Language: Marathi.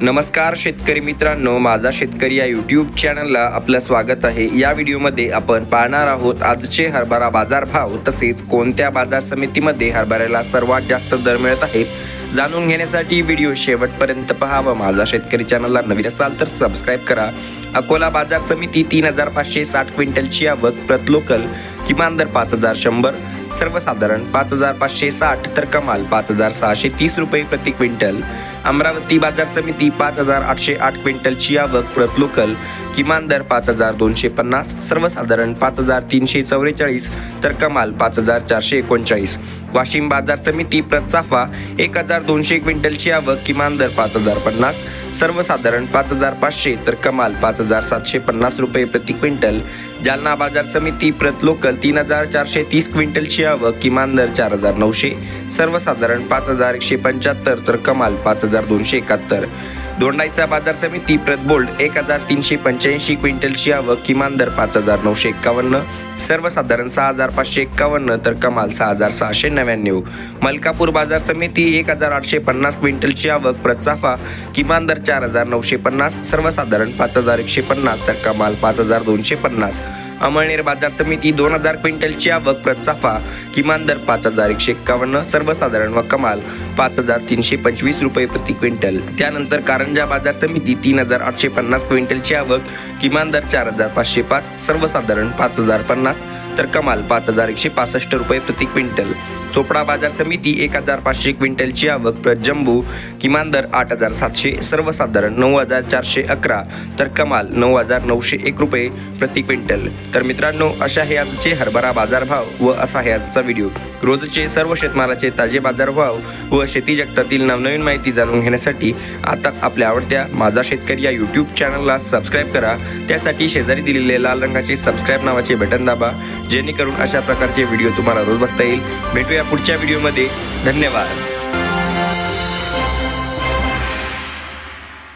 नमस्कार शेतकरी मित्रांनो माझा शेतकरी या यूट्यूब चॅनलला आपलं स्वागत आहे. या व्हिडिओमध्ये आपण पाहणार आहोत आजचे हरभरा बाजारभाव तसेच कोणत्या बाजार समितीमध्ये हरभऱ्याला सर्वात जास्त दर मिळत आहेत जाणून घेण्यासाठी व्हिडिओ शेवटपर्यंत पहा व माझा शेतकरी चॅनलला नवीन असाल तर सबस्क्राईब करा. अकोला बाजार समिती तीन हजार पाचशे साठ क्विंटलची आवक प्रत लोकल किमान दर पाच हजार शंभर सर्वसाधारण पाच हजार पाचशे साठ तर कमाल पाच हजार सहाशे तीस रुपये प्रति क्विंटल. अमरावती बाजार समिती पाच हजार आठशे आठ क्विंटलची आवक प्रत लोकल किमान दर पाच हजार दोनशे पन्नास सर्वसाधारण पाच हजार तीनशे चौवेचाळीस तर कमाल पाच हजार चारशे एकोणचाळीस. वाशिम बाजार समिती प्रतसाफा एक हजार दोनशे क्विंटलची आवक किमान दर पाच हजार पन्नास सर्वसाधारण पाच हजार पाचशे तर कमाल पाच हजार सातशे पन्नास रुपये प्रति क्विंटल. जालना बाजार समिती प्रत लोकल तीन हजार चारशे तीस क्विंटलची आवक किमान दर चार हजार नऊशे सर्वसाधारण पाच हजार एकशे पंच्याहत्तर तर कमाल पाच हजार दोनशे एकाहत्तर. दोंडाईचा बाजार समिती प्रतबोल्ड एक हजार तीनशे पंच्याऐंशी क्विंटलची आवक किमान दर पाच हजार नऊशे एक्कावन्न सर्वसाधारण सहा हजार पाचशे एक्कावन्न तर कमाल सहा हजार सहाशे नव्याण्णव. मलकापूर बाजार समिती एक हजार आठशे पन्नास क्विंटलची आवक प्रतसाफा किमान दर चार हजार नऊशे पन्नास सर्वसाधारण पाच हजार एकशे पन्नास तर कमाल पाच हजार दोनशे पन्नास. अमळनेर बाजार समिती दोन हजार क्विंटलची आवक प्रतसाफा किमान दर पाच हजार एकशे एक्कावन्न सर्वसाधारण व कमाल पाच हजार तीनशे पंचवीस रुपये प्रति क्विंटल. त्यानंतर कारंजा बाजार समिती तीन हजार आठशे पन्नास क्विंटलची आवक किमान दर चार हजार पाचशे पाच सर्वसाधारण पाच हजार पन्नास तर कमाल पाच हजार एकशे पासष्ट रुपये प्रति क्विंटल. चोपडा बाजार समिती एक हजार पाचशे क्विंटलची आवक प्रत जम्बू किमान दर आठ हजार सातशे सर्वसाधारण नऊ हजार चारशे अकरा तर कमाल नऊ हजार नऊशे एक रुपये प्रति क्विंटल. तर मित्रांनो अशा हे आजचे हरभरा बाजारभाव व असा हे आजचा व्हिडिओ. रोजचे सर्व शेतमालाचे ताजे बाजारभाव व शेती जगतातील नवनवीन माहिती जाणून घेण्यासाठी आताच आपल्या आवडत्या माझा शेतकरी या यूट्यूब चॅनलला सबस्क्राईब करा. त्यासाठी शेजारी दिलेले लाल रंगाचे सबस्क्राईब नावाचे बटन दाबा. जेणेकरून अशा प्रकारचे व्हिडिओ तुम्हाला रोज बघता येईल. भेटूया पुढच्या व्हिडिओमध्ये. धन्यवाद.